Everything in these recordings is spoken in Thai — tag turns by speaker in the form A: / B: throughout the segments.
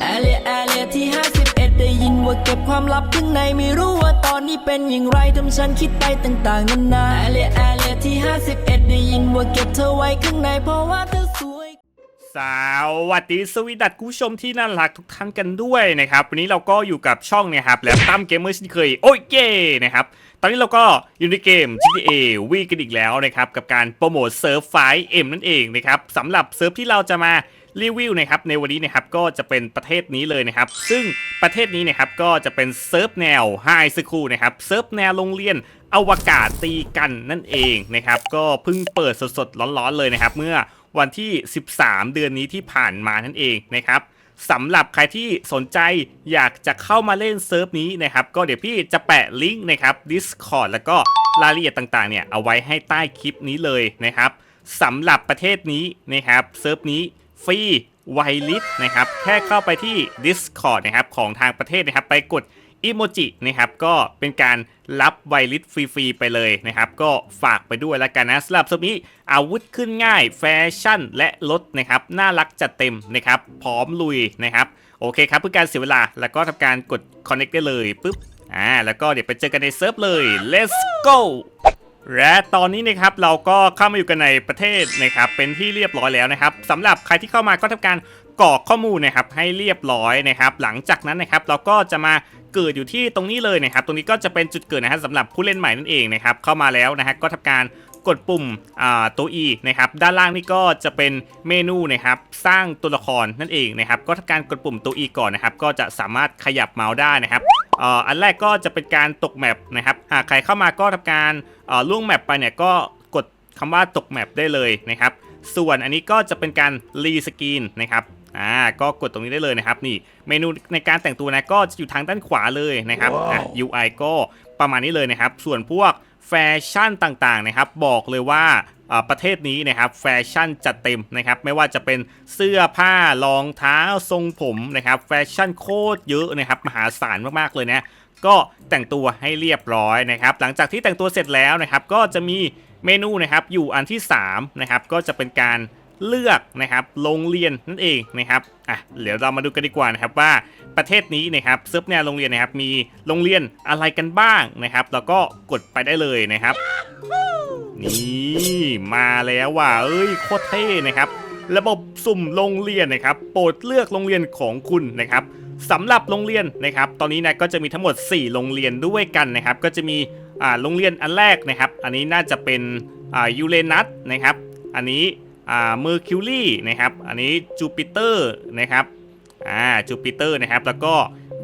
A: แอเรียแอเรียที่ 51 ได้ยินว่าเก็บความลับข้างในไม่รู้ว่าตอนนี้เป็นอย่างไรทำฉันคิดไปต่างๆนานาแอเรียแอเรียที่ 51 ได้ยินว่าเก็บเธอไว้ข้างในเพราะว่าเธอสวย
B: สวัสดีสวีดัตคุณผู้ชมที่น่ารักทุกท่านกันด้วยนะครับ วันนี้เราก็อยู่กับช่องเนี่ยครับแล้วตั้มเกมเมอร์เช่นเคย โอ้ยเก้นะครับ ตอนนี้เราก็อยู่ในเกม GTA V กันอีกแล้วนะครับ กับการโปรโมทเซิร์ฟไฟเอ็มนั่นเองนะครับสำหรับเซิร์ฟที่เราจะมา รีวิวนะครับในวันนี้นะครับก็จะเป็นประเทศนี้เลยนะครับ ซึ่งประเทศนี้นะครับก็จะเป็นเซิร์ฟแนวไฮสคูลนะครับเซิร์ฟแนวโรงเรียนอวกาศตีกันนั่นเองนะครับก็เพิ่งเปิดสดๆร้อนๆเลยนะครับ เมื่อวันที่ 13 เดือนนี้ที่ผ่านมานั่นเองนะครับสำหรับใครที่สนใจอยากจะเข้ามาเล่นเซิร์ฟนี้นะครับ ก็เดี๋ยวพี่จะแปะลิงก์นะครับ Discord แล้วก็รายละเอียดต่างๆเนี่ยเอาไว้ให้ใต้คลิปนี้เลยนะครับสำหรับประเทศนี้นะครับเซิร์ฟนี้ ฟรีไวลิสนะครับ แค่เข้าไปที่ Discord นะครับของทางประเทศนะครับ ไปกดอีโมจินะครับก็เป็นการรับไวลิสฟรีๆไปเลยนะครับ ก็ฝากไปด้วยแล้วกันนะสำหรับสนี้อาวุธขึ้นง่าย แฟชั่นและรถนะครับ น่ารักจัดเต็มนะครับ พร้อมลุยนะครับ โอเคครับเพื่อการเสียเวลา แล้วก็ทำการกด connect ได้เลยปุ๊บอ่าแล้วก็เดี๋ยวไปเจอกันในเซิร์ฟเลย let's go และตอนนี้นะครับเราก็เข้ามาอยู่กันในประเทศนะครับเป็นที่เรียบร้อยแล้วนะครับสำหรับใครที่เข้ามาก็ทำการกรอกข้อมูลนะครับให้เรียบร้อยนะครับ หลังจากนั้นนะครับเราก็จะมาเกิดอยู่ที่ตรงนี้เลยนะครับ ตรงนี้ก็จะเป็นจุดเกิดนะฮะสำหรับผู้เล่นใหม่นั่นเองนะครับเข้ามาแล้วนะฮะก็ทำการกดปุ่มตัว E นะครับด้านล่างนี่ก็จะเป็นเมนูนะครับสร้างตัวละครนั่นเองนะครับก็ทำการกดปุ่มตัว E ก่อนนะครับก็จะสามารถขยับเมาส์ได้นะครับ อ่ออันแรกก็จะเป็นการตกแมปนะครับ หากใครเข้ามาก็ทำการเอ่อล่วงแมปไปเนี่ยก็กดคำว่าตกแมปได้เลยนะครับ ส่วนอันนี้ก็จะเป็นการรีสกรีนนะครับอ่าก็กดตรงนี้ได้เลยนะครับนี่เมนูในการแต่งตัวนะก็จะอยู่ทางด้านขวาเลยนะครับอะ UI ก็ประมาณนี้เลยนะครับ ส่วนพวกแฟชั่นต่างๆนะครับ บอกเลยว่าอ่า ประเทศนี้นะครับแฟชั่นจัดเต็มนะครับไม่ว่าจะเป็นเสื้อผ้ารองเท้าทรงผมนะครับแฟชั่นโคตรเยอะนะครับมหาศาลมากๆเลยนะก็แต่งตัวให้เรียบร้อยนะครับหลังจากที่แต่งตัวเสร็จแล้วนะครับก็จะมีเมนูนะครับอยู่อันที่3นะครับก็จะเป็นการ เลือกนะครับโรงเรียนนั่นเองนะครับอะเดี๋ยวเรามาดูกันดีกว่านะครับว่าประเทศนี้นะครับเซิร์ฟแนวโรงเรียนนะครับมีโรงเรียนอะไรกันบ้างนะครับ แล้วก็กดไปได้เลยนะครับ นี่มาแล้วว่ะเอ้ยโคตรเท่นะครับ ระบบสุ่มโรงเรียนนะครับ โปรดเลือกโรงเรียนของคุณนะครับสำหรับโรงเรียนนะครับ ตอนนี้นะก็จะมีทั้งหมด 4 โรงเรียนด้วยกันนะครับ ก็จะมีอ่าโรงเรียนอันแรกนะครับ อันนี้น่าจะเป็นอ่ายูเรนัสนะครับ อันนี้ เมอร์คิวรีนะครับ อันนี้จูปิเตอร์นะครับอ่าจูปิเตอร์นะครับ แล้วก็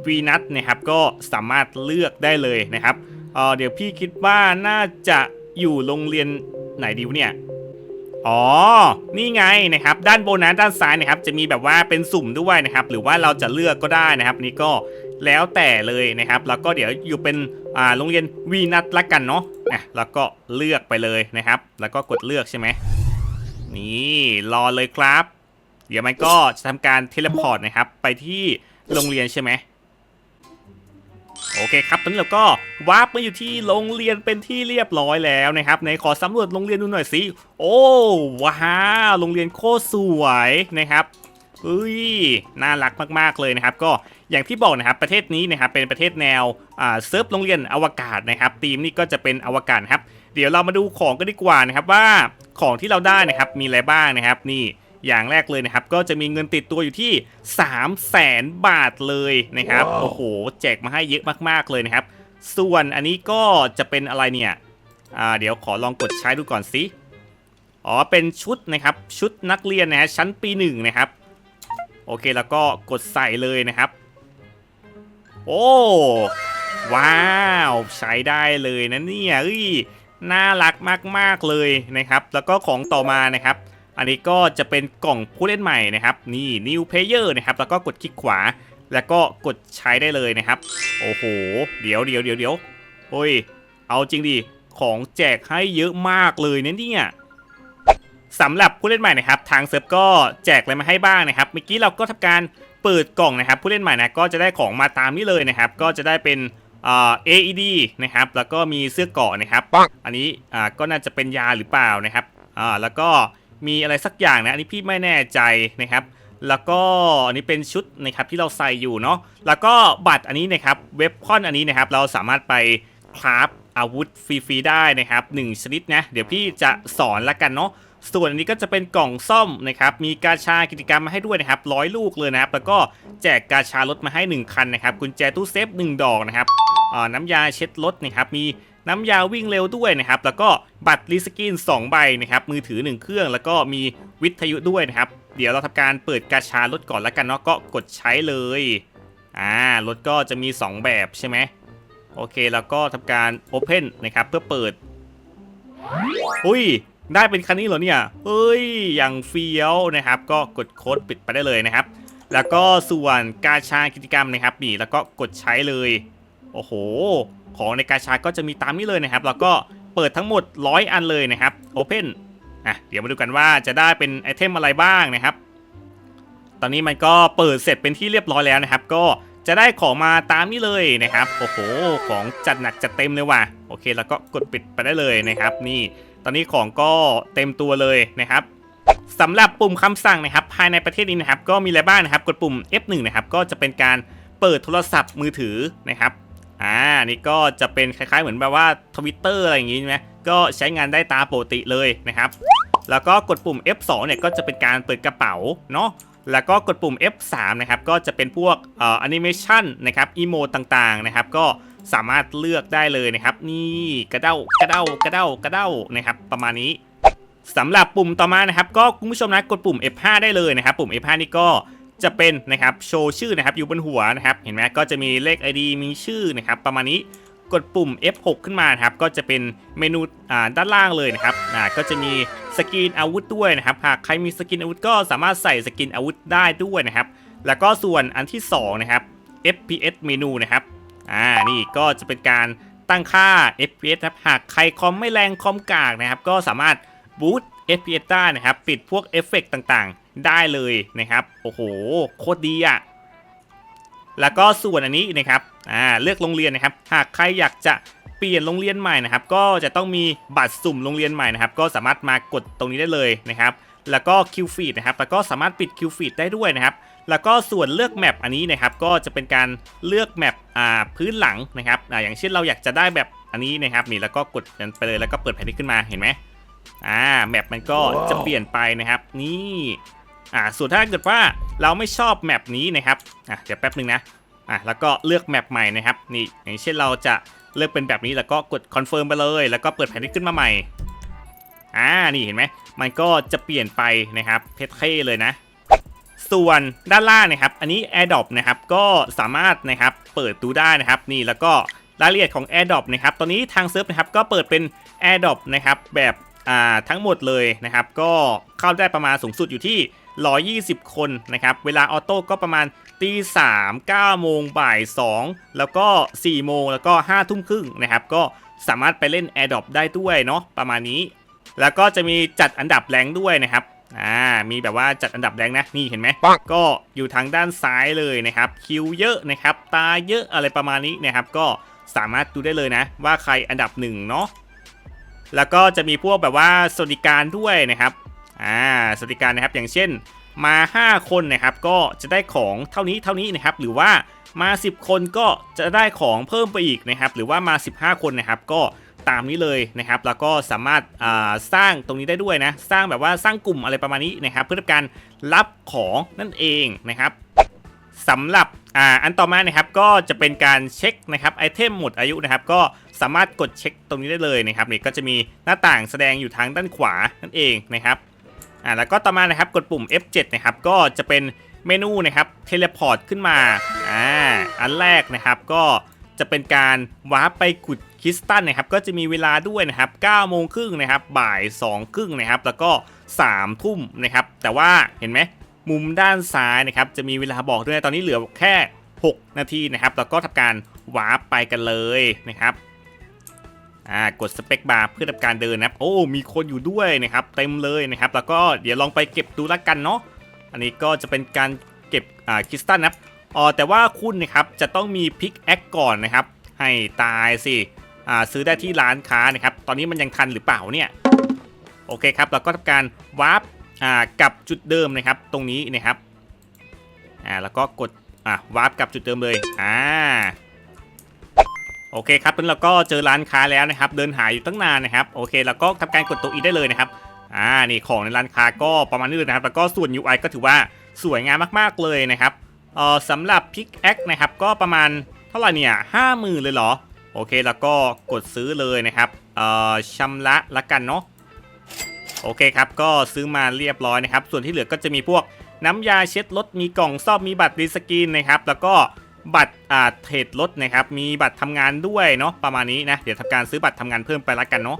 B: วีนัสนะครับ ก็สามารถเลือกได้เลยนะครับเอ่อเดี๋ยวพี่คิดว่าน่าจะอยู่โรงเรียนไหนดีวเนี่ย อ๋อ นี่ไงนะครับ ด้านบนนะด้านซ้ายนะครับ จะมีแบบว่าเป็นสุ่มด้วยนะครับ หรือว่าเราจะเลือกก็ได้นะครับ นี่ก็แล้วแต่เลยนะครับ แล้วก็เดี๋ยวอยู่เป็นอ่าโรงเรียนวีนัทละกันเนาะนะแล้วก็เลือกไปเลยนะครับ แล้วก็กดเลือกใช่ไหม นี่รอเลยครับ เดี๋ยวมันก็จะทำการเทเลพอร์ตนะครับ ไปที่โรงเรียนใช่ไหมโอเคครับ ตอนนี้เราก็วาร์ปมาอยู่ที่โรงเรียนเป็นที่เรียบร้อยแล้วนะครับในขอสำรวจโรงเรียนดูหน่อยสิ โอ้ว้าวโรงเรียนโคตรสวยนะครับเฮ้ยน่ารักมากๆเลยนะครับ ก็อย่างที่บอกนะครับประเทศนี้นะครับเป็นประเทศแนวเซิร์ฟโรงเรียนอวกาศนะครับธีมนี่ก็จะเป็นอวกาศครับ เดี๋ยวเรามาดูของกันดีกว่านะครับว่าของที่เราได้นะครับมีอะไรบ้างนะครับนี่อย่างแรกเลยนะครับ ก็จะมีเงินติดตัวอยู่ที่ 3 0 0แสนบาทเลยนะครับโอ้โห แจกมาให้เยอะมากๆเลยนะครับ ส่วนอันนี้ก็จะเป็นอะไรเนี่ยอ่าเดี๋ยวขอลองกดใช้ดูก่อนสิอ๋อเป็นชุดนะครับชุดนักเรียนนะฮะชั้นปีหนึ่งนะครับ โอเคแล้วก็กดใส่เลยนะครับ โอ้ว้าว ใช้ได้เลยนะเนี่ยเอ้ย น่ารักมากๆเลยนะครับ แล้วก็ของต่อมานะครับ อันนี้ก็จะเป็นกล่องผู้เล่นใหม่นะครับ นี่ new player นะครับ แล้วก็กดคลิกขวา แล้วก็กดใช้ได้เลยนะครับ โอ้โห เดี๋ยวเดี๋ยวเดี๋ยวเดี๋ยวโอ้ย เอาจริงดิ ของแจกให้เยอะมากเลยนะเนี่ยสำหรับผู้เล่นใหม่นะครับ ทางเซิร์ฟก็แจกอะไรมาให้บ้างนะครับ เมื่อกี้เราก็ทำการเปิดกล่องนะครับ ผู้เล่นใหม่นะก็จะได้ของมาตามนี้เลยนะครับ ก็จะได้เป็น AED นะครับแล้วก็มีเสื้อเกราะนะครับอันนี้อ่าก็น่าจะเป็นยาหรือเปล่านะครับอ่าแล้วก็มีอะไรสักอย่างนะอันนี้พี่ไม่แน่ใจนะครับ แล้วก็อันนี้เป็นชุดนะครับที่เราใส่อยู่เนาะแล้วก็บัตรอันนี้นะครับเว็บคอนอันนี้นะครับเราสามารถไปคราฟอาวุธฟรีๆได้นะครับหนึ่งชนิดนะเดี๋ยวพี่จะสอนละกันเนาะส่วนอันนี้ก็จะเป็นกล่องซ่อมนะครับ มีกาชากิจกรรมมาให้ด้วยนะครับร้อยลูกเลยนะครับ แล้วก็แจกกาชารถมาให้ 1 คันนะครับ กุญแจตู้เซฟ 1 ดอกนะครับน้ำยาเช็ดรถนะครับ มีน้ำยาวิ่งเร็วด้วยนะครับ แล้วก็บัตรรีสกิน2ใบนะครับ มือถือ 1 เครื่อง แล้วก็มีวิทยุด้วยนะครับ เดี๋ยวเราทำการเปิดกาชารถก่อนแล้วกันเนาะ ก็กดใช้เลย อ่า รถก็จะมี 2 แบบใช่ไหมโอเค แล้วก็ทำการ Open นะครับ เพื่อเปิด อุ้ย ได้เป็นคันนี้เหรอเนี่ย เฮ้ย อย่างเฟี้ยวนะครับ ก็กดโค้ดปิดไปได้เลยนะครับ แล้วก็ส่วนกาชากิจกรรมนะครับนี่ แล้วก็กดใช้เลย โอ้โห ของในกาชาก็จะมีตามนี้เลยนะครับ แล้วก็เปิดทั้งหมด 100 อันเลยนะครับ Open อะ เดี๋ยวมาดูกันว่าจะได้เป็นไอเทมอะไรบ้างนะครับ ตอนนี้มันก็เปิดเสร็จเป็นที่เรียบร้อยแล้วนะครับ ก็จะได้ของมาตามนี้เลยนะครับ โอ้โห ของจัดหนักจัดเต็มเลยว่ะ โอเค แล้วก็กดปิดไปได้เลยนะครับ นี่ ตอนนี้ของก็เต็มตัวเลยนะครับสำหรับปุ่มคำสั่งนะครับ ภายในประเทศนี้นะครับ ก็มีอะไรบ้างนะครับ กดปุ่ม F1 นะครับ ก็จะเป็นการเปิดโทรศัพท์มือถือนะครับ อ่า นี่ก็จะเป็นคล้ายๆเหมือนแบบว่าทวิตเตอร์อะไรอย่างงี้ใช่ไหมก็ใช้งานได้ตามปกติเลยนะครับ แล้วก็กดปุ่ม F2 เนี่ยก็จะเป็นการเปิดกระเป๋าเนาะ แล้วก็กดปุ่ม F3 นะครับ ก็จะเป็นพวกเอ่อแอนิเมชันนะครับ อีโมต่างๆนะครับ ก็ สามารถเลือกได้เลยนะครับ นี่กระเด้ากระเด้ากระเด้ากระเด้านะครับ ประมาณนี้สำหรับปุ่มต่อมานะครับก็คุณผู้ชมนะกดปุ่ม F5 ได้เลยนะครับ ปุ่ม F5 นี่ก็จะเป็นนะครับโชว์ชื่อนะครับอยู่บนหัวนะครับเห็นไหมก็จะมีเลข ID มีชื่อนะครับประมาณนี้กดปุ่ม F6 ขึ้นมานะครับก็จะเป็นเมนูด้านล่างเลยนะครับก็จะมีสกินอาวุธด้วยนะครับหากใครมีสกินอาวุธก็สามารถใส่สกินอาวุธได้ด้วยนะครับแล้วก็ส่วนอันที่สองนะครับ FPS เมนูนะครับ อ่านี่ก็จะเป็นการตั้งค่า FPS นะครับหากใครคอมไม่แรงคอมกากนะครับ ก็สามารถบูต FPS ได้นะครับ ปิดพวกเอฟเฟกต์ต่างๆ ได้เลยนะครับ โอ้โห โคตรดีอะ แล้วก็ส่วนอันนี้นะครับ อ่า เลือกโรงเรียนนะครับ หากใครอยากจะเปลี่ยนโรงเรียนใหม่นะครับ ก็จะต้องมีบัตรสุ่มโรงเรียนใหม่นะครับ ก็สามารถมากดตรงนี้ได้เลยนะครับ แล้วก็คิวฟีดนะครับ แล้วก็สามารถปิดคิวฟีดได้ด้วยนะครับ แล้วก็ส่วนเลือกแมปอันนี้นะครับก็จะเป็นการเลือกแมปอ่าพื้นหลังนะครับอ่าอย่างเช่นเราอยากจะได้แบบอันนี้นะครับนี่แล้วก็กดกันไปเลยแล้วก็เปิดแผนที่ขึ้นมาเห็นไหมอ่าแมปมันก็จะเปลี่ยนไปนะครับนี่อ่าส่วนถ้าเกิดว่าเราไม่ชอบแมปนี้นะครับอะเดี๋ยวแป๊บหนึ่งนะอะแล้วก็เลือกแมปใหม่นะครับนี่อย่างเช่นเราจะเลือกเป็นแบบนี้แล้วก็กดคอนเฟิร์มไปเลย แล้วก็เปิดแผนที่ขึ้นมาใหม่อ่านี่เห็นไหมมันก็จะเปลี่ยนไปนะครับเพชรเท่เลยนะ ส่วนด้านล่างนะครับ อันนี้ AirDrop นะครับก็สามารถนะครับเปิดดูได้นะครับ นี่แล้วก็รายละเอียดของ AirDrop นะครับตอนนี้ทางเซิร์ฟนะครับก็เปิดเป็น AirDrop นะครับแบบอ่าทั้งหมดเลยนะครับ ก็เข้าได้ประมาณสูงสุดอยู่ที่ 120 คนนะครับ เวลาออโต้ก็ประมาณตีสามเก้าโมงบ่ายสองแล้วก็4โมงแล้วก็5ทุ่มครึ่งนะครับ ก็สามารถไปเล่น AirDrop ได้ด้วยเนาะประมาณนี้ แล้วก็จะมีจัดอันดับแรงด้วยนะครับ อ่ามีแบบว่าจัดอันดับแรงนะนี่เห็นไหม
C: ปัง
B: ก็อยู่ทางด้านซ้ายเลยนะครับ คิวเยอะนะครับ ตาเยอะอะไรประมาณนี้นะครับ ก็สามารถดูได้เลยนะ ว่าใครอันดับหนึ่งเนาะแล้วก็จะมีพวกแบบว่าสวัสดิการด้วยนะครับอ่าสวัสดิการนะครับอย่างเช่นมา 5 คนนะครับ ก็จะได้ของเท่านี้เท่านี้นะครับ หรือว่ามา 10 คนก็จะได้ของเพิ่มไปอีกนะครับ หรือว่ามา 15 คนนะครับ ก็ ตามนี้เลยนะครับ แล้วก็สามารถสร้างตรงนี้ได้ด้วยนะ สร้างแบบว่าสร้างกลุ่มอะไรประมาณนี้นะครับ เพื่อการรับของนั่นเองนะครับสำหรับอ่าอันต่อมานะครับก็จะเป็นการเช็คนะครับไอเทมหมดอายุนะครับ ก็สามารถกดเช็คตรงนี้ได้เลยนะครับนี่ก็จะมีหน้าต่างแสดงอยู่ทางด้านขวานั่นเองนะครับอ่าแล้วก็ต่อมานะครับกดปุ่ม F7 นะครับก็จะเป็นเมนูนะครับเทเลพอร์ตขึ้นมาอ่าอันแรกนะครับก็จะเป็นการวาร์ปไปขุด คิสตัลนะครับก็จะมีเวลาด้วยนะครับ9โมงครึ่งนะครับบ่าย2ครึ่งนะครับแล้วก็3ทุ่มนะครับแต่ว่าเห็นไหมมุมด้านซ้ายนะครับจะมีเวลาบอกด้วยตอนนี้เหลือแค่ 6 นาทีนะครับแล้วก็ทำการวาร์ปไปกันเลยนะครับอ่ากดสเปคบาร์เพื่อทำการเดินนะครับโอ้มีคนอยู่ด้วยนะครับเต็มเลยนะครับ แล้วก็เดี๋ยวลองไปเก็บดูละกันเนาะอันนี้ก็จะเป็นการเก็บอ่าคิสตัลนะครับอ๋อแต่ว่าคุณนะครับจะต้องมีพิกแอคก่อนนะครับ ให้ตายสิ ซื้อได้ที่ร้านค้านะครับ ตอนนี้มันยังทันหรือเปล่าเนี่ย โอเคครับ เราก็ทำการวาร์ปกลับจุดเดิมนะครับ ตรงนี้นะครับ อ่า แล้วก็กด อะวาร์ปกลับจุดเดิมเลย อ่า โอเคครับตอนนี้เราก็เจอร้านค้าแล้วนะครับ เดินหาอยู่ตั้งนานนะครับ โอเค แล้วก็ทำการกดตัว E ได้เลยนะครับ อ่า นี่ของในร้านค้าก็ประมาณนี้เลยนะครับ แล้วก็ส่วน UI ก็ถือว่าสวยงามมากๆเลยนะครับ เอ่อสำหรับพิกแอคนะครับ ก็ประมาณเท่าไหร่เนี่ยห้าหมื่นเลยเหรอ โอเคแล้วก็กดซื้อเลยนะครับเอ่อชำระละกันเนาะโอเคครับก็ซื้อมาเรียบร้อยนะครับ ส่วนที่เหลือก็จะมีพวกน้ำยาเช็ดรถมีกล่องซ่อมมีบัตรรีสกรีนนะครับ แล้วก็บัตรอ่าเทรดรถนะครับ มีบัตรทำงานด้วยเนาะประมาณนี้นะเดี๋ยวทำการซื้อบัตรทำงานเพิ่มไปละกันเนาะ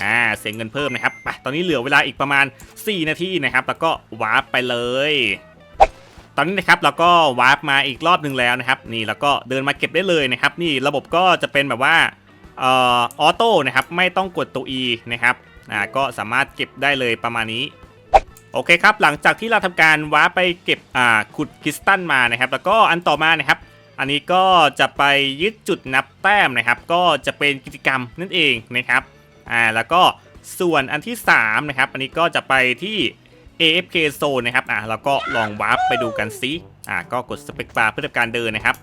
B: อ่าเสียเงินเพิ่มนะครับไปตอนนี้เหลือเวลาอีกประมาณ 4 นาทีนะครับ แล้วก็วาร์ปไปเลย ตอนนี้นะครับเราก็วาร์ปมาอีกรอบหนึ่งแล้วนะครับ นี่แล้วก็เดินมาเก็บได้เลยนะครับ นี่ระบบก็จะเป็นแบบว่าเอ่อออโต้นะครับไม่ต้องกดตัว E นะครับอ่าก็สามารถเก็บได้เลยประมาณนี้โอเคครับ หลังจากที่เราทำการว้าร์ปไปเก็บอ่าขุดคริสตัลมานะครับ แล้วก็อันต่อมานะครับ อันนี้ก็จะไปยึดจุดนับแต้มนะครับ ก็จะเป็นกิจกรรมนั่นเองนะครับอ่าแล้วก็ส่วนอันที่3นะครับอันนี้ก็จะไปที่ AFK Zone นะครับอ่าเราก็ลองวาร์ปไปดูกันซิอะก็กดสเปกบาร์เพื่อทำการเดินนะครับ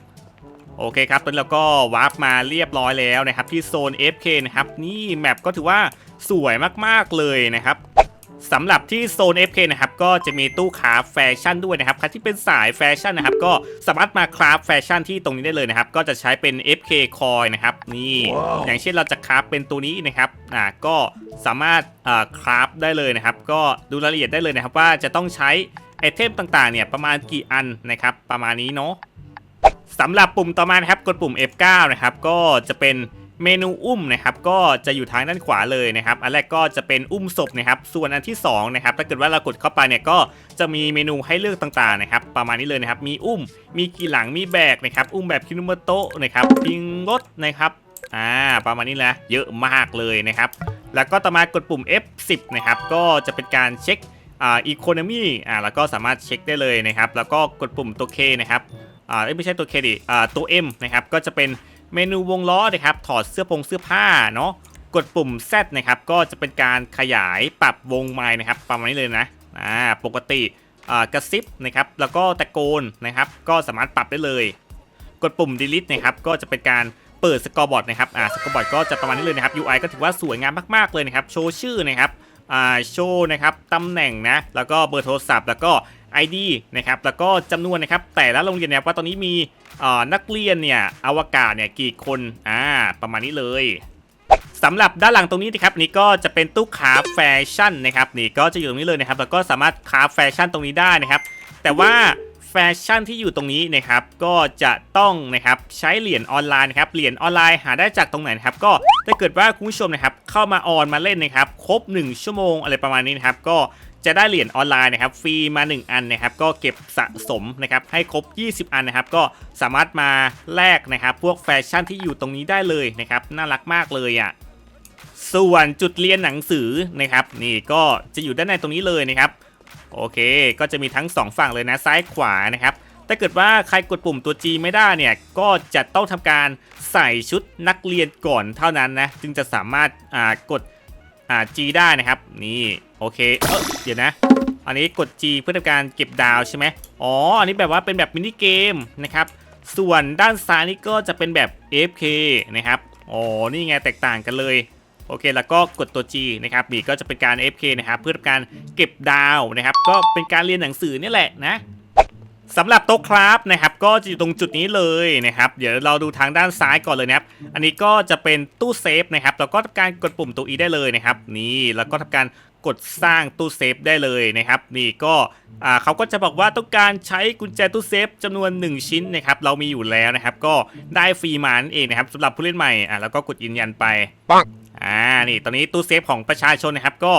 B: โอเคครับตอนนี้เราก็วาร์ปมาเรียบร้อยแล้วนะครับที่โซน FK นะครับนี่แมปก็ถือว่าสวยมากๆเลยนะครับ สำหรับที่โซน FK นะครับก็จะมีตู้คราฟแฟชั่นด้วยนะครับใครที่เป็นสายแฟชั่นนะครับก็สามารถมาคราฟแฟชั่นที่ตรงนี้ได้เลยนะครับก็จะใช้เป็น FK Coin นะครับนี่อย่างเช่นเราจะคราฟเป็นตัวนี้นะครับอ่าก็สามารถอ่าคราฟได้เลยนะครับก็ดูรายละเอียดได้เลยนะครับว่าจะต้องใช้ไอเทมต่างๆเนี่ยประมาณกี่อันนะครับประมาณนี้เนาะสำหรับปุ่มต่อมานะครับกดปุ่ม F9 นะครับก็จะเป็น เมนูอุ้มนะครับก็จะอยู่ทางด้านขวาเลยนะครับ อันแรกก็จะเป็นอุ้มศพนะครับ ส่วนอันที่2นะครับถ้าเกิดว่าเรากดเข้าไปเนี่ยก็จะมีเมนูให้เลือกต่างๆนะครับ ประมาณนี้เลยนะครับ มีอุ้ม มีกี่หลังมีแบกนะครับ อุ้มแบบคินุมโตะนะครับพิงรถนะครับอ่าประมาณนี้แหละเยอะมากเลยนะครับ แล้วก็ต่อมากดปุ่ม F10 นะครับก็จะเป็นการเช็คอ่าอีโคโนมีอ่าแล้วก็สามารถเช็คได้เลยนะครับ แล้วก็กดปุ่มตัว K นะครับอ่าไม่ใช่ตัวเคดิอ่าตัว M นะครับก็จะเป็น เมนูวงล้อนะครับถอดเสื้อผงเสื้อผ้าเนาะกดปุ่ม Z นะครับก็จะเป็นการขยายปรับวงไม้นะครับประมาณนี้เลยนะอ่าปกติอ่ากระซิบนะครับแล้วก็ตะโกนนะครับก็สามารถปรับได้เลย กดปุ่ม delete นะครับก็จะเป็นการเปิดสกอร์บอร์ดนะครับอ่าสกอร์บอร์ดก็จะประมาณนี้เลยนะครับ UI ก็ถือว่าสวยงามมากๆเลยนะครับโชว์ชื่อนะครับอ่าโชว์นะครับตำแหน่งนะแล้วก็เบอร์โทรศัพท์ แล้วก็ ID นะครับแล้วก็จำนวนนะครับแต่ละโรงเรียนเนี่ยว่าตอนนี้มีนักเรียนเนี่ยอวกาศเนี่ยกี่คนอ่าประมาณนี้เลยสำหรับด้านหลังตรงนี้นะครับนี่ก็จะเป็นตู้คาแฟชั่นนะครับนี่ก็จะอยู่ตรงนี้เลยนะครับแล้วก็สามารถคาแฟชั่นตรงนี้ได้นะครับ แต่ว่าแฟชั่นที่อยู่ตรงนี้นะครับก็จะต้องนะครับใช้เหรียญออนไลน์นะครับเหรียญออนไลน์หาได้จากตรงไหนนะครับก็ถ้าเกิดว่าคุณผู้ชมนะครับเข้ามาออนมาเล่นนะครับครบ 1 ชั่วโมงอะไรประมาณนี้นะครับก็ จะได้เหรียญออนไลน์นะครับฟรีมา 1 อันนะครับก็เก็บสะสมนะครับให้ครบ 20 อันนะครับก็สามารถมาแลกนะครับพวกแฟชั่นที่อยู่ตรงนี้ได้เลยนะครับน่ารักมากเลยอะส่วนจุดเรียนหนังสือนะครับนี่ก็จะอยู่ด้านในตรงนี้เลยนะครับโอเค ก็จะมีทั้ง 2 ฝั่งเลยนะซ้ายขวานะครับถ้าเกิดว่าใครกดปุ่มตัว G ไม่ได้เนี่ยก็จะต้องทำการใส่ชุดนักเรียนก่อนเท่านั้นนะจึงจะสามารถกด อ่า G ได้นะครับ นี่โอเคเออเดี๋ยวนะ อันนี้กด G เพื่อทำการเก็บดาวใช่ไหมอ๋อ อันนี้แบบว่าเป็นแบบมินิเกมนะครับ ส่วนด้านซ้ายนี่ก็จะเป็นแบบ AFK นะครับอ๋อนี่ไงแตกต่างกันเลยโอเค แล้วก็กดตัว G นะครับนี่ก็จะเป็นการ FK นะครับ เพื่อทำการเก็บดาวนะครับ ก็เป็นการเรียนหนังสือนี่แหละนะ สำหรับโต๊ะคราฟนะครับก็จะอยู่ตรงจุดนี้เลยนะครับเดี๋ยวเราดูทางด้านซ้ายก่อนเลยนะครับอันนี้ก็จะเป็นตู้เซฟนะครับแล้วก็ทำการกดปุ่มตัว E ได้เลยนะครับนี่แล้วก็ทำการกดสร้างตู้เซฟได้เลยนะครับนี่ก็อ่าเขาก็จะบอกว่าต้องการใช้กุญแจตู้เซฟจำนวน 1 ชิ้นนะครับเรามีอยู่แล้วนะครับก็ได้ฟรีมานั่นเองนะครับสำหรับผู้เล่นใหม่อ่าแล้วก็กดยืนยันไปอ่านี่ตอนนี้ตู้เซฟของประชาชนนะครับก็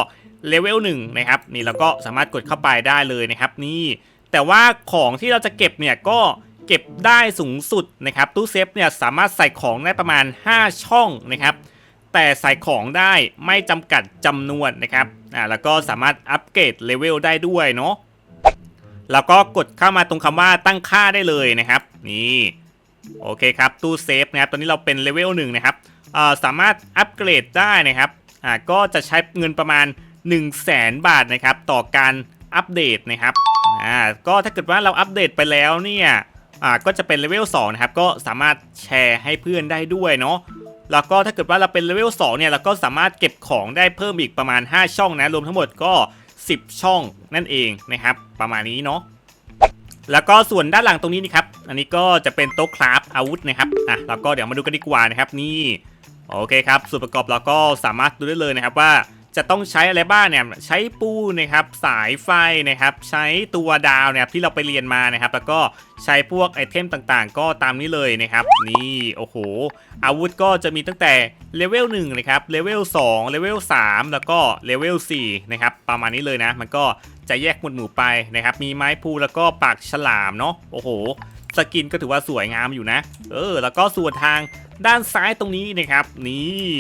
B: เลเวลหนึ่งนะครับนี่เราก็สามารถกดเข้าไปได้เลยนะครับนี่ แต่ว่าของที่เราจะเก็บเนี่ยก็เก็บได้สูงสุดนะครับตู้เซฟเนี่ยสามารถใส่ของได้ประมาณ 5 ช่องนะครับ แต่ใส่ของได้ไม่จำกัดจำนวนนะครับอ่าแล้วก็สามารถอัปเกรดเลเวลได้ด้วยเนาะแล้วก็กดเข้ามาตรงคำว่าตั้งค่าได้เลยนะครับ นี่โอเคครับตู้เซฟนะครับตอนนี้เราเป็นเลเวลหนึ่งนะครับเอ่อสามารถอัปเกรดได้นะครับอ่าก็จะใช้เงินประมาณ 1 0 0 0 0แบาทนะครับต่อการ อัปเดตนะครับอ่าก็ถ้าเกิดว่าเราอัปเดตไปแล้วเนี่ยอ่าก็จะเป็นเลเวล2นะครับก็สามารถแชร์ให้เพื่อนได้ด้วยเนาะแล้วก็ถ้าเกิดว่าเราเป็นเลเวล2เนี่ยเราก็สามารถเก็บของได้เพิ่มอีกประมาณ 5 ช่องนะรวมทั้งหมดก็ 10 ช่องนั่นเองนะครับ ประมาณนี้เนาะแล้วก็ส่วนด้านหลังตรงนี้นี่ครับ อันนี้ก็จะเป็นโต๊ะคราฟอาวุธนะครับ อะเราก็เดี๋ยวมาดูกันดีกว่านะครับนี่ โอเคครับ ส่วนประกอบเราก็สามารถดูได้เลยนะครับว่า จะต้องใช้อะไรบ้างเนี่ยใช้ปูนะครับสายไฟนะครับใช้ตัวดาวเนี่ยที่เราไปเรียนมานะครับ แล้วก็ใช้พวกไอเทมต่างๆ ก็ตามนี้เลยนะครับ นี่โอ้โห อาวุธก็จะมีตั้งแต่เลเวล1นะครับเลเวล2เลเวล3แล้วก็เลเวล4นะครับประมาณนี้เลยนะ มันก็จะแยกหมวดหมู่ไปนะครับ มีไม้พูแล้วก็ปากฉลามเนาะโอ้โหสกินก็ถือว่าสวยงามอยู่นะ เออ แล้วก็ส่วนทางด้านซ้ายตรงนี้นะครับ นี่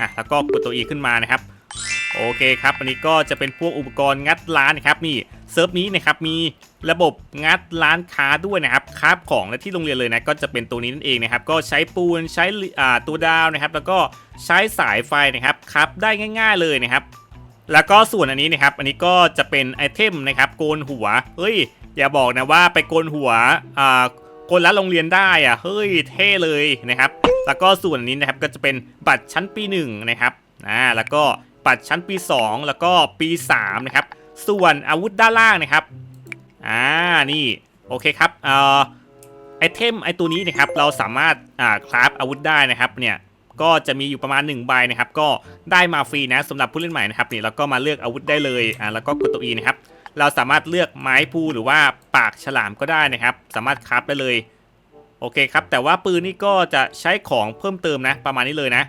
B: อะแล้วก็กดตัว E ขึ้นมานะครับ โอเคครับอันนี้ก็จะเป็นพวกอุปกรณ์งัดร้านนะครับนี่เซิร์ฟนี้นะครับมีระบบงัดร้านค้าด้วยนะครับคาบของและที่โรงเรียนเลยนะก็จะเป็นตัวนี้นั่นเองนะครับก็ใช้ปูนใช้ตัวดาวนะครับ แล้วก็ใช้สายไฟนะครับครับได้ง่าย ๆเลยนะครับ แล้วก็ส่วนอันนี้นะครับ อันนี้ก็จะเป็นไอเทมนะครับโกนหัวเฮ้ย อย่าบอกนะว่าไปโกนหัวอ่าคนละโรงเรียนได้อะเฮ้ยเท่เลยนะครับ แล้วก็ส่วนนี้นะครับก็จะเป็นบัตรชั้นปีหนึ่งนะครับอ่าแล้วก็ บัตรชั้นปี 2 แล้วก็ปี3นะครับส่วนอาวุธด้านล่างนะครับอ่านี่โอเคครับเอ่อไอเทมไอตัวนี้นะครับเราสามารถอ่าคราฟอาวุธได้นะครับเนี่ยก็จะมีอยู่ประมาณ1ใบนะครับก็ได้มาฟรีนะสำหรับผู้เล่นใหม่นะครับนี่เราก็มาเลือกอาวุธได้เลยอ่าแล้วก็กดตัว E นะครับเราสามารถเลือกไม้พูหรือว่าปากฉลามก็ได้นะครับ สามารถคราฟได้เลยโอเคครับแต่ว่าปืนนี่ก็จะใช้ของเพิ่มเติมนะประมาณนี้เลยนะ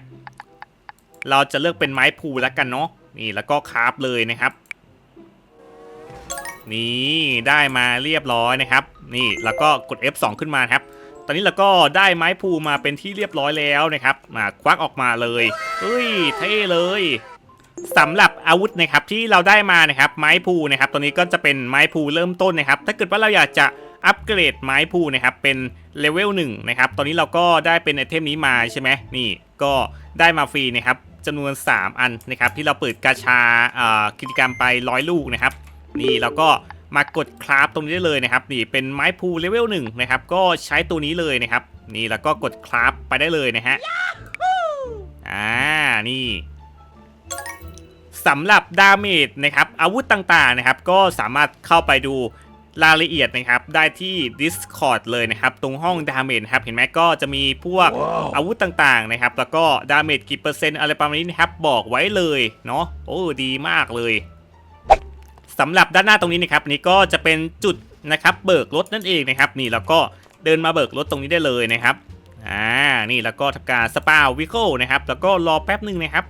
B: เราจะเลือกเป็นไม้พูแล้วกันเนาะนี่แล้วก็คราฟเลยนะครับ นี่ได้มาเรียบร้อยนะครับ นี่แล้วก็กด F2 ขึ้นมาครับ ตอนนี้เราก็ได้ไม้พูมาเป็นที่เรียบร้อยแล้วนะครับมาควักออกมาเลยเฮ้ยเท่เลยสำหรับอาวุธนะครับที่เราได้มานะครับไม้พูนะครับตัวนี้ก็จะเป็นไม้พูเริ่มต้นนะครับ ถ้าเกิดว่าเราอยากจะอัปเกรดไม้พูนะครับเป็นเลเวลหนึ่งนะครับตอนนี้เราก็ได้เป็นไอเทมนี้มาใช่ไหมนี่ก็ได้มาฟรีนะครับ จำนวน 3 อันนะครับ ที่เราเปิดกาชาอ่ากิจกรรมไปร้อยลูกนะครับ นี่เราก็มากดคราฟตรงนี้ได้เลยนะครับ นี่เป็นไม้พูเลเวลหนึ่งนะครับ ก็ใช้ตัวนี้เลยนะครับ นี่แล้วก็กดคราฟไปได้เลยนะฮะอ่านี่สำหรับดาเมจนะครับอาวุธต่างๆนะครับ ก็สามารถเข้าไปดู รายละเอียดนะครับได้ที่ Discord เลยนะครับ ตรงห้องดาเมจนะครับเห็นไหมก็จะมีพวกอาวุธต่างๆนะครับ แล้วก็ดาเมจกี่เปอร์เซ็นต์อะไรประมาณนี้นะครับ บอกไว้เลยเนาะโอ้ดีมากเลยสำหรับด้านหน้าตรงนี้นะครับอันนี้ก็จะเป็นจุดนะครับเบิกรถนั่นเองนะครับ นี่แล้วก็เดินมาเบิกรถตรงนี้ได้เลยนะครับอ่านี่แล้วก็ทำการสปาวิโคนะครับ แล้วก็รอแป๊บหนึ่งนะครับ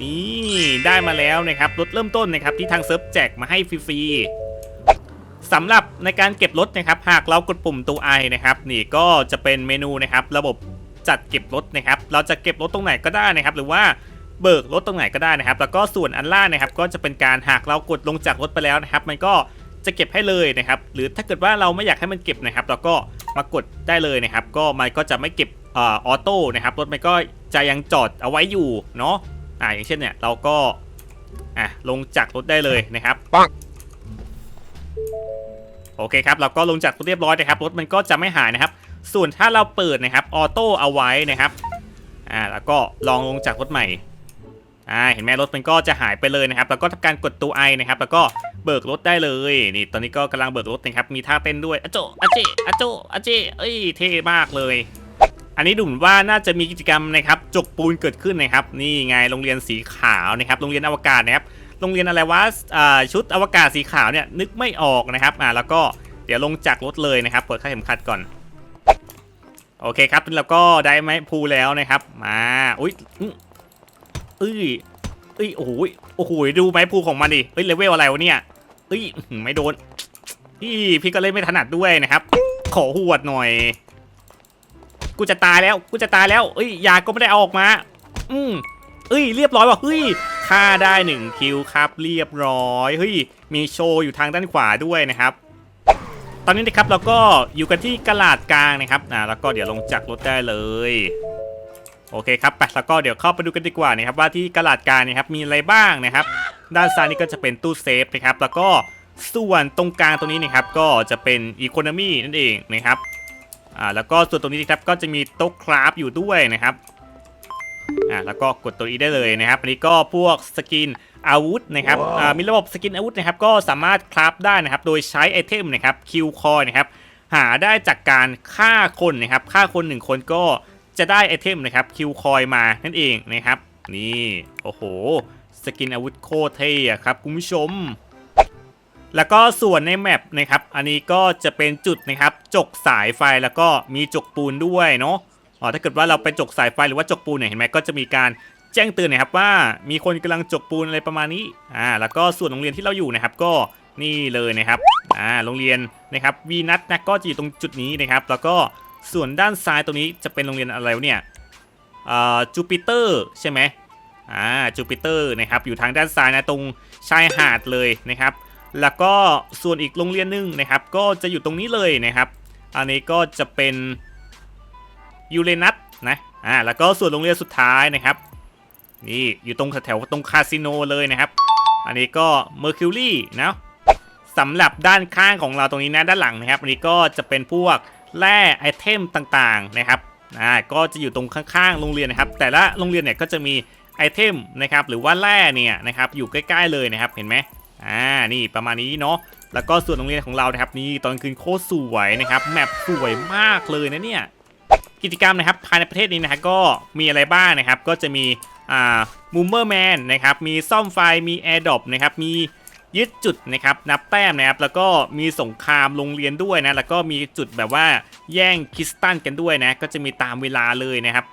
B: นี่ได้มาแล้วนะครับรถเริ่มต้นนะครับที่ทางเซิร์ฟแจกมาให้ฟรีๆ สำหรับในการเก็บรถนะครับ หากเรากดปุ่มตัว I นะครับนี่ก็จะเป็นเมนูนะครับ ระบบจัดเก็บรถนะครับ เราจะเก็บรถตรงไหนก็ได้นะครับ หรือว่าเบิกรถตรงไหนก็ได้นะครับ แล้วก็ส่วนอันล่างนะครับ ก็จะเป็นการหากเรากดลงจากรถไปแล้วนะครับ มันก็จะเก็บให้เลยนะครับ หรือถ้าเกิดว่าเราไม่อยากให้มันเก็บนะครับ เราก็มากดได้เลยนะครับ ก็มันก็จะไม่เก็บอออโต้นะครับ รถมันก็จะยังจอดเอาไว้อยู่เนาะอ่าอย่างเช่นเนี่ยเราก็อะลงจากรถได้เลยนะครับ
C: ปัง
B: โอเคครับเราก็ลงจากรถเรียบร้อยนะครับรถมันก็จะไม่หายนะครับ ส่วนถ้าเราเปิดนะครับออโต้เอาไว้นะครับอ่าแล้วก็ลองลงจากรถใหม่อ่าเห็นไหมรถมันก็จะหายไปเลยนะครับแล้วก็ทำการกดตัวไอนะครับ แล้วก็เบิกรถได้เลยนี่ตอนนี้ก็กำลังเบิกรถนะครับมีท่าเต้นด้วยอโจอเจอโจอเจเอ้ยเท่มากเลย อันนี้ดูเหมือนว่าน่าจะมีกิจกรรมนะครับจกปูนเกิดขึ้นนะครับ นี่ไงโรงเรียนสีขาวนะครับโรงเรียนอวกาศนะครับ โรงเรียนอะไรวะชุดอวกาศสีขาวเนี่ยนึกไม่ออกนะครับอ่าแล้วก็เดี๋ยวลงจากรถเลยนะครับเปิดค่าเข็มขัดก่อน โอเคครับเราก็ได้ไม้พูแล้วนะครับ มาอุ้ยอื้อเอ้ยเอ้ยโอ้โหโอ้โหดูไม้พูของมันดิเอ้ยเลเวลอะไรวะเนี่ยเอ้ยอื้อไม่โดนพี่พี่ก็เล่นไม่ถนัดด้วยนะครับ ขอหวดหน่อย กูจะตายแล้วกูจะตายแล้วเอ้ยยาก็ไม่ได้เอาออกมา อืมเอ้ยเรียบร้อยว่ะเฮ้ย ฆ่าได้หนึ่งคิวครับเรียบร้อยเฮ้ยมีโชว์อยู่ทางด้านขวาด้วยนะครับ ตอนนี้นะครับเราก็อยู่กันที่กระลาดกลางนะครับอ่าแล้วก็เดี๋ยวลงจากรถได้เลยโอเคครับไปแล้วก็เดี๋ยวเข้าไปดูกันดีกว่านะครับว่าที่กระลาดกลางนะครับมีอะไรบ้างนะครับ ด้านซ้ายนี่ก็จะเป็นตู้เซฟนะครับแล้วก็ส่วนตรงกลางตรงนี้นะครับก็จะเป็นอีโคโนมี่นั่นเองนะครับอ่าแล้วก็ส่วนตรงนี้นะครับก็จะมีโต๊ะคราฟอยู่ด้วยนะครับ อ่าแล้วก็กดตัวนี้ได้เลยนะครับอันนี้ก็พวกสกินอาวุธนะครับอ่ามีระบบสกินอาวุธนะครับก็สามารถคราฟได้นะครับโดยใช้ไอเทมนะครับคิวคอยนะครับหาได้จากการฆ่าคนนะครับฆ่าคนหนึ่งคนก็จะได้ไอเทมนะครับคิวคอยมานั่นเองนะครับนี่โอ้โหสกินอาวุธโคตรเท่อะครับคุณผู้ชม แล้วก็ส่วนในแมปนะครับอันนี้ก็จะเป็นจุดนะครับจกสายไฟแล้วก็มีจกปูนด้วยเนาะ อ๋อถ้าเกิดว่าเราไปจกสายไฟหรือว่าจกปูนเนี่ยเห็นไหมก็จะมีการแจ้งเตือนนะครับว่ามีคนกำลังจกปูนอะไรประมาณนี้อ่าแล้วก็ส่วนโรงเรียนที่เราอยู่นะครับก็นี่เลยนะครับอ่าโรงเรียนนะครับวีนัทนะก็จะอยู่ตรงจุดนี้นะครับ แล้วก็ส่วนด้านซ้ายตรงนี้จะเป็นโรงเรียนอะไรเนี่ยอ่าจูปิเตอร์ใช่ไหมอ่าจูปิเตอร์นะครับอยู่ทางด้านซ้ายนะตรงชายหาดเลยนะครับ แล้วก็ส่วนอีกโรงเรียนหนึงนะครับ ก็จะอยู่ตรงนี้เลยนะครับ อันนี้ก็จะเป็น ยูเรนัสนะอ่าแล้วก็ส่วนโรงเรียนสุดท้ายนะครับนี่อยู่ตรงแถวตรงคาสิโนเลยนะครับ อันนี้ก็เมอร์คิวรีนะสำหรับด้านข้างของเราตรงนี้นะด้านหลังนะครับ อันนี้ก็จะเป็นพวกแร่ไอเทมต่างๆนะครับอ่าก็จะอยู่ตรงข้างๆโรงเรียนนะครับ แต่ละโรงเรียนเนี่ยก็จะมีไอเทมนะครับหรือว่าแร่เนี่ยนะครับอยู่ใกล้ๆเลยนะครับเห็นไหมอ่านี่ประมาณนี้เนาะแล้วก็ส่วนโรงเรียนของเรานะครับนี่ตอนคืนโคตรสวยนะครับแมปสวยมากเลยนะเนี่ย กิจกรรมนะครับภายในประเทศนี้นะครับก็มีอะไรบ้างนะครับ ก็จะมีอ่ามูมเมอร์แมนนะครับมีซ่อมไฟมีแอร์ดอปนะครับมียึดจุดนะครับนับแต้มนะครับแล้วก็มีสงครามโรงเรียนด้วยนะแล้วก็มีจุดแบบว่าแย่งคริสตันกันด้วยนะก็จะมีตามเวลาเลยนะครับ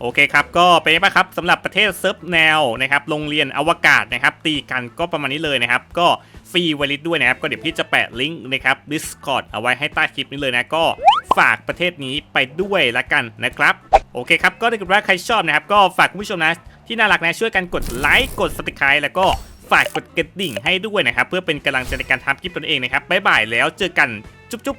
B: โอเคครับก็เป็นไงบ้างครับสำหรับประเทศเซิร์ฟแนวนะครับโรงเรียนอวกาศนะครับตีกันก็ประมาณนี้เลยนะครับ ก็ ฟรีไวลิสด้วยนะครับ ก็เดี๋ยวพี่จะแปะลิงก์นะครับ Discord เอาไว้ให้ใต้คลิปนี้เลยนะ ก็ฝากประเทศนี้ไปด้วยละกันนะครับ โอเคครับ ก็ถ้าเกิดว่าใครชอบนะครับ ก็ฝากคุณผู้ชมนะ ที่น่ารักนะช่วยกันกดไลค์กด subscribe แล้วก็ฝากกดกระดิ่งให้ด้วยนะครับ เพื่อเป็นกำลังใจในการทำคลิปตนเองนะครับบ๊ายบายแล้วเจอกันจุ๊บ